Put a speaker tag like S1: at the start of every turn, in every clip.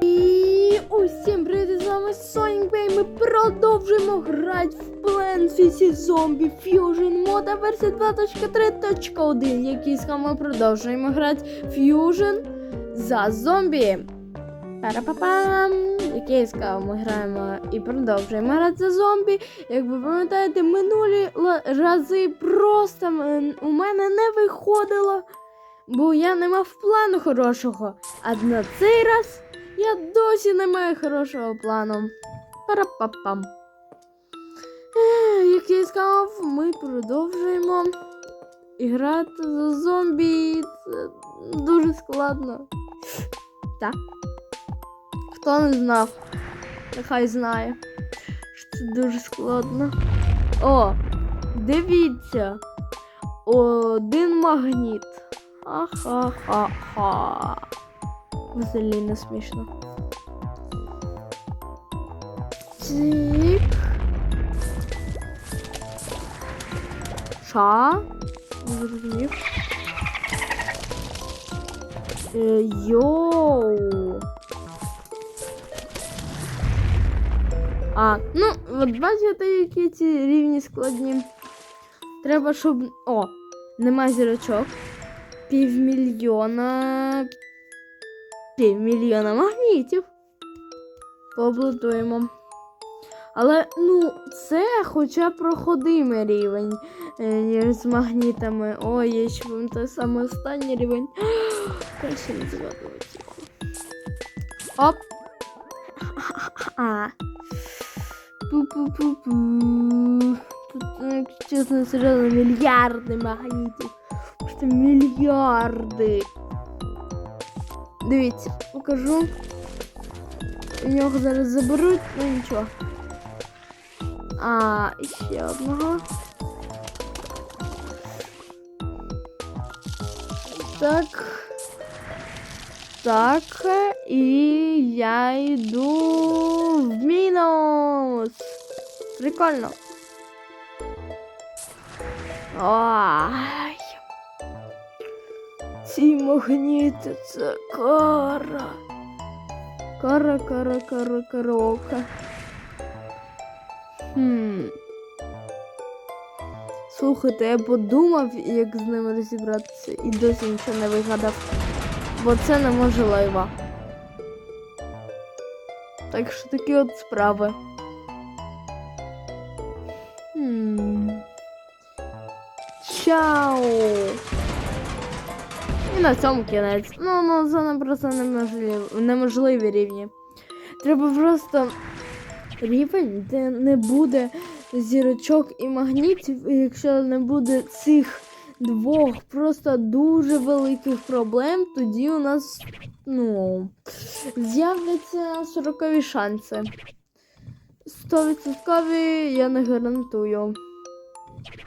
S1: І усім привіт, з вами Sonic Bay. Ми продовжуємо грати в vs. Zombie Fusion мода версія 2.3.1, який з ми продовжуємо грати Fusion за зомбі. Парапапам! Який сказав, ми граємо і продовжуємо грати за зомбі. Як ви пам'ятаєте, минулі рази просто у мене не виходило, бо я не мав плану хорошого. А на цей раз я досі не маю хорошого плану. Парапапам. Як я і сказав, ми продовжуємо і грати за зомбі. Це дуже складно. Так. Хто не знав, нехай знає, що це дуже складно. О, дивіться. Один магніт. Ха-ха-ха-ха. Взагалі не смішно. Цик. Ша. Не зрозумів. Е, Йоу. А, ну, от бачите, які ці рівні складні. Треба, щоб. О, нема зірочок. Півмільйона. Півмільйона магнітів. Поблудуємо. Але, ну, це хоча б проходимий рівень, е, з магнітами. Ой, я ще пам'ятаю саме останній рівень. Краще не згадувати. Оп. Пу-пу-пу-пу. Тут, ну, якщо чесно, серйозно, мільярди магнітів. Просто мільярди. Дивіться, покажу. У нього зараз заберуть, ну нічого. А, і ще одного. Так. Так. І я йду в мінус. Прикольно. Ай. Ці магніти це кара. Кара, кара, кара, караоке. Хм. Слухайте, я подумав, як з ними розібратися, і досі нічого не вигадав. Бо це неможливо. Так що такі от справи. Хм. Чао! І на цьому кінець. Ну, ну це просто неможливі, неможливі рівні. Треба просто рівень, де не буде зірочок і магнітів, якщо не буде цих двох просто дуже великих проблем, тоді у нас ну, з'являться 40 шанси. 100% я не гарантую.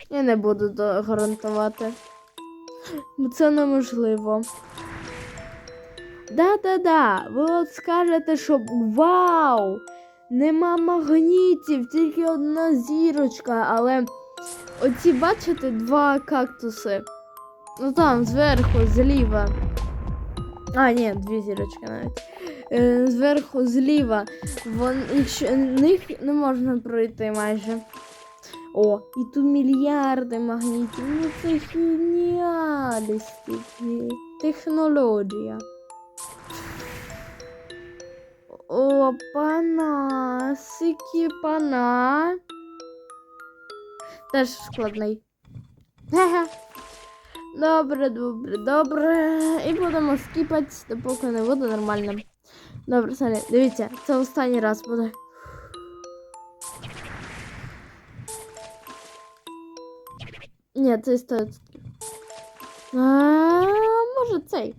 S1: Я не буду гарантувати. Це неможливо. Да-да-да, ви от скажете, що вау! Нема магнітів, тільки одна зірочка, але оці, бачите, два кактуси. Ну там, зверху, зліва. А, ні, дві зірочки навіть. Е, зверху, зліва. Вон, якщо них не можна пройти майже. О, і тут мільярди магнітів. Ну це геніалістики. Технологія. Опана, сикіпана. Теж складний. Добре, добре, добре. І будемо скіпати, допоки не буде нормально. Добре, Саня, дивіться, це останній раз буде. Ні, це стоїть. А, може цей.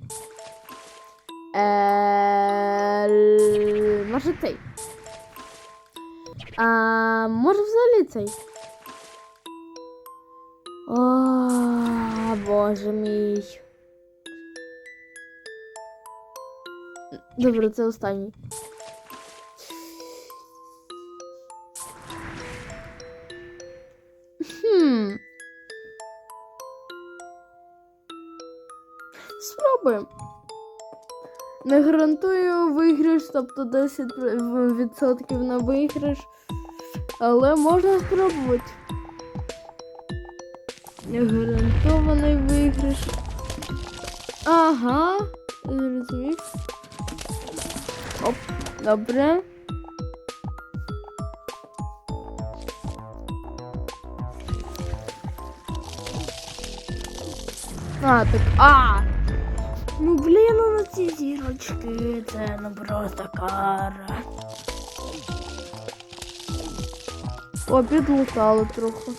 S1: Е, може цей. А, може взагалі цей. О, боже мій. Добре, це останній. Хм. Спробуємо. Не гарантую виграш, тобто 10% на виграш. Але можна спробувати. Не гарантований виграш. Ага, зрозумів. Оп, добре. А, так, а! Ну блін, ну на ці зірочки, це ну просто кара. О, підлутало трохи.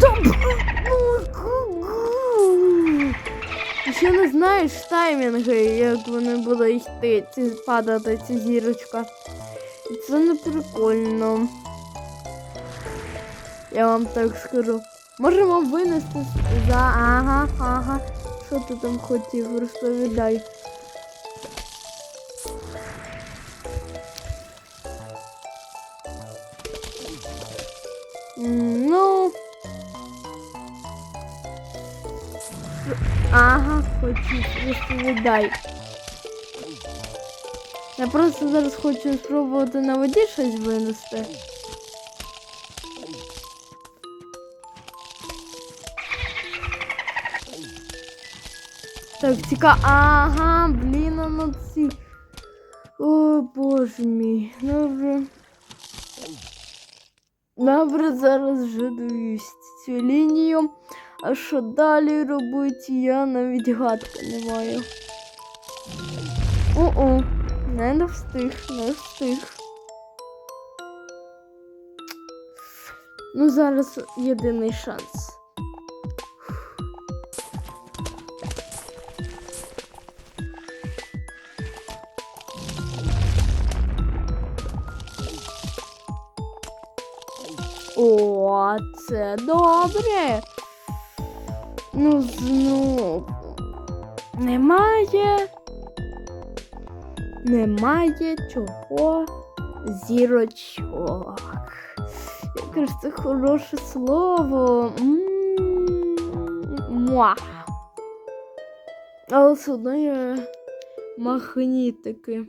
S1: Ну, Ще не знаєш таймінги, як вони будуть йти, ці, падати, ці зірочка. Це не прикольно. Я вам так скажу. Можемо винести за. Ага, ага. Що ти там хотів, розповідай. Ну. Ага, хотів, розповідай. Я просто зараз хочу спробувати на воді щось винести. Так, цікаво. Ага, блін, а ну ці. О, боже мій. Добре. Добре, зараз вже дивлюсь цю лінію. А що далі робити, я навіть гадки не маю. О-о, не встиг, не встиг. Ну, зараз єдиний шанс. Це добре. Ну, знову. Немає. Немає чого зірочок. Яке ж це хороше слово. М, Муа. Але все одно є магнітики.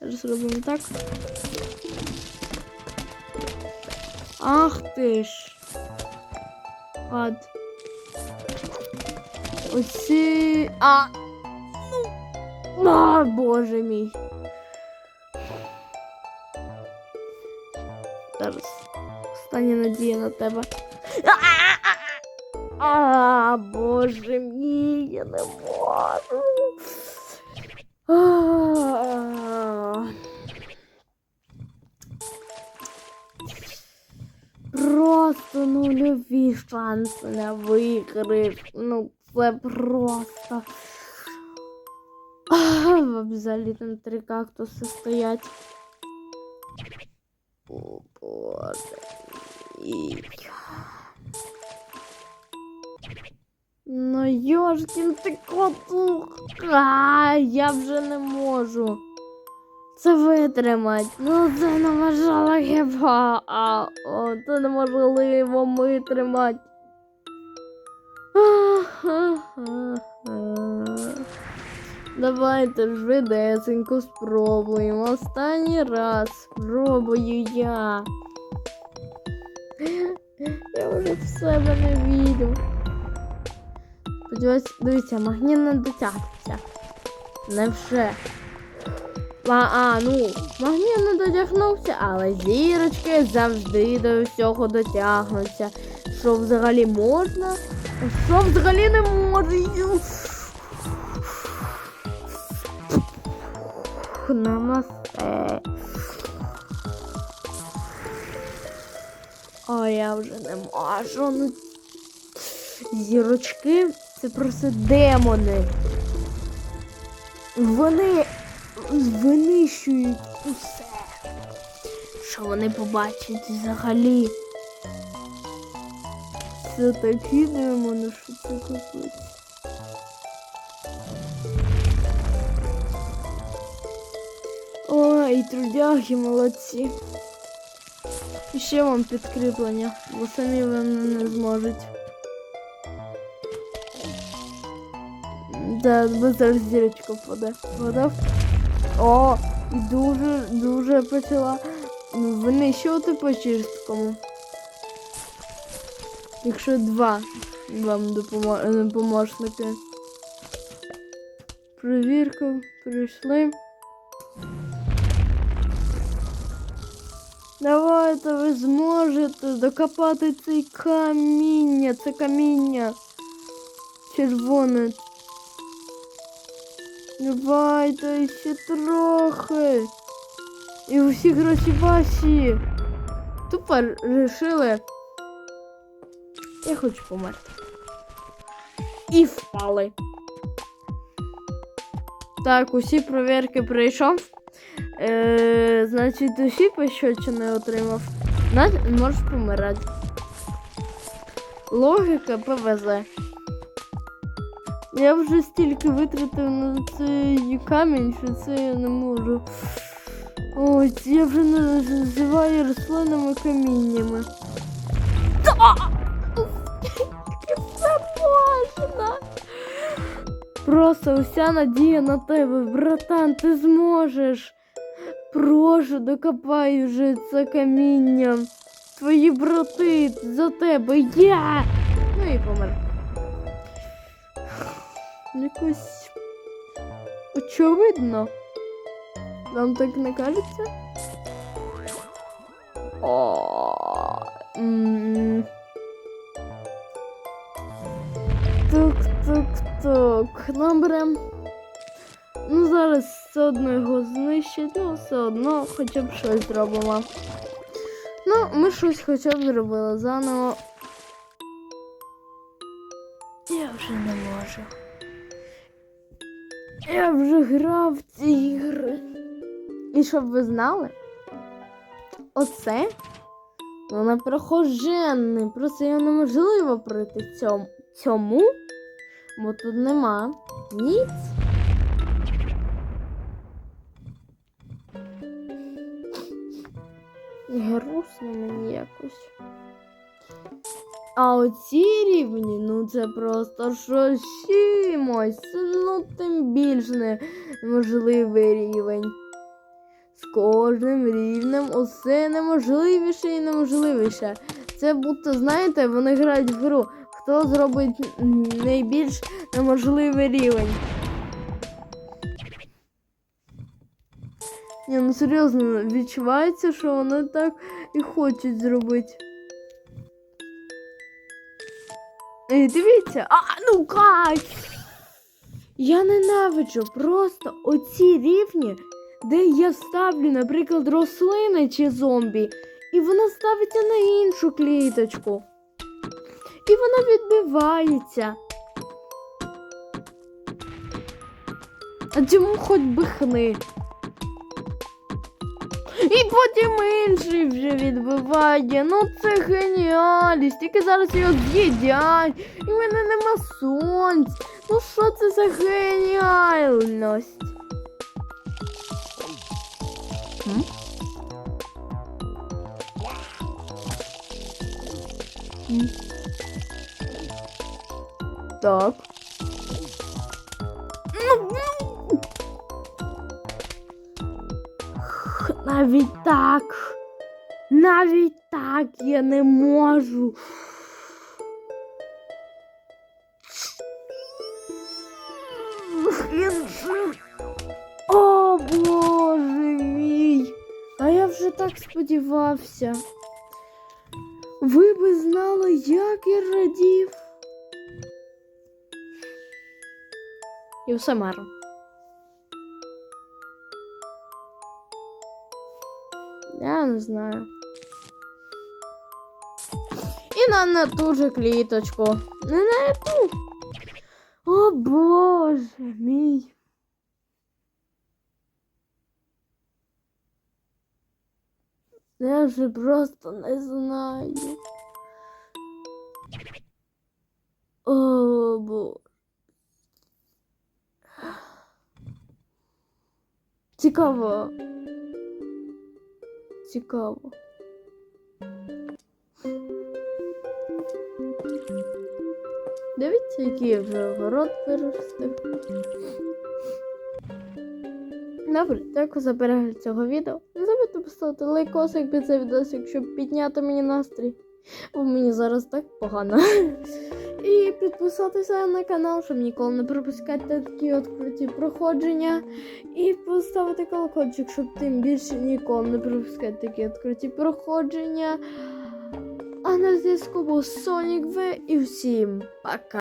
S1: Зараз робимо так. Ах ти ж. Ад. Оці. А. Ну. А, боже мій. Зараз. Остання надія на тебе. А, А, боже мій, я не можу. Просто нульові шанси на виграш. Ну, це просто. Взагалі там три кактуси стоять. О, боже. Ну, Йошкін ти котух. Я вже не можу. Це витримать. Ну це неможливо хіба. А, о, це неможливо витримати. Давайте ж видесенько спробуємо. Останній раз спробую я. Я вже в себе не вірю. Сподіваюсь, дивіться, магніт не дотягнеться. Не вже. А, ну, магніт не дотягнувся, але зірочки завжди до всього дотягнуться. Що взагалі можна? Що взагалі не може? Ю. Намасте. А я вже не можу. Ну, зірочки це просто демони. Вони винищують усе, що вони побачать взагалі. Це такі демони, що це капець. Ой, трудяги молодці. І ще вам підкріплення, бо самі вони не зможуть. Да, без зараз дірочка впаде. Вода о, і дуже, дуже почала винищувати по чисткому. Якщо два вам допомо- е. Перевірка, прийшли. Давайте ви зможете докопати цей каміння, це каміння червоне. Давайте ще трохи. І усі гроші ваші. Тупо рішили. Я хочу померти. І впали. Так, усі провірки пройшов. Е, значить, усі пощечини отримав. Можеш помирати. Логіка ПВЗ. Я вже стільки витратив на цей камінь, що це я не можу. Ой, я вже називаю рослинами каміннями. Це можна. Просто уся надія на тебе, братан, ти зможеш. Прошу, докопай вже це каміння. Твої брати за тебе, я. Ну і помер. Якось очевидно. Вам так не кажеться? О. м. Тук, тук, тук. Добре. Ну, зараз все одно його знищить, ну все одно хоча б щось зробимо. Ну, ми щось хоча б зробили заново. Я вже не можу. Я вже грав в ці ігри. І щоб ви знали, оце вона прохоженний. Просто його неможливо пройти цьому, цьому бо тут нема ніц. Грустно мені якось. А оці рівні, ну це просто щось чимось. Ну тим більш неможливий рівень. З кожним рівнем усе неможливіше і неможливіше. Це будто, знаєте, вони грають в гру. Хто зробить найбільш неможливий рівень? Ні, ну серйозно, відчувається, що вони так і хочуть зробити. Дивіться, а ну как? Я ненавиджу просто оці рівні, де я ставлю, наприклад, рослини чи зомбі, і вона ставиться на іншу кліточку. І вона відбивається. А цьому хоч би хни. Потім інший вже відбиває. Ну це геніальність. Тільки зараз його з'їдять. І в мене нема сонць. Ну що це за геніальність? М? М. Так. Навіть так. Навіть так я не можу. О, Боже мій. А я вже так сподівався. Ви би знали, як я радів. І все марно. Я не знаю. І на, на ту же кліточку. Не на ту. О боже мій. Я вже просто не знаю. О боже. Цікаво. Цікаво. Дивіться. Який я вже огород виростив. Добре, дякую за перегляд цього відео. Не забудьте поставити лайкосик під цей відосик, щоб підняти мені настрій. Бо мені зараз так погано. І підписатися на канал, щоб ніколи не пропускати такі відкриті проходження. І поставити колокольчик, щоб тим більше ніколи не пропускати такі відкриті проходження. А на зв'язку був Сонік В і всім пока!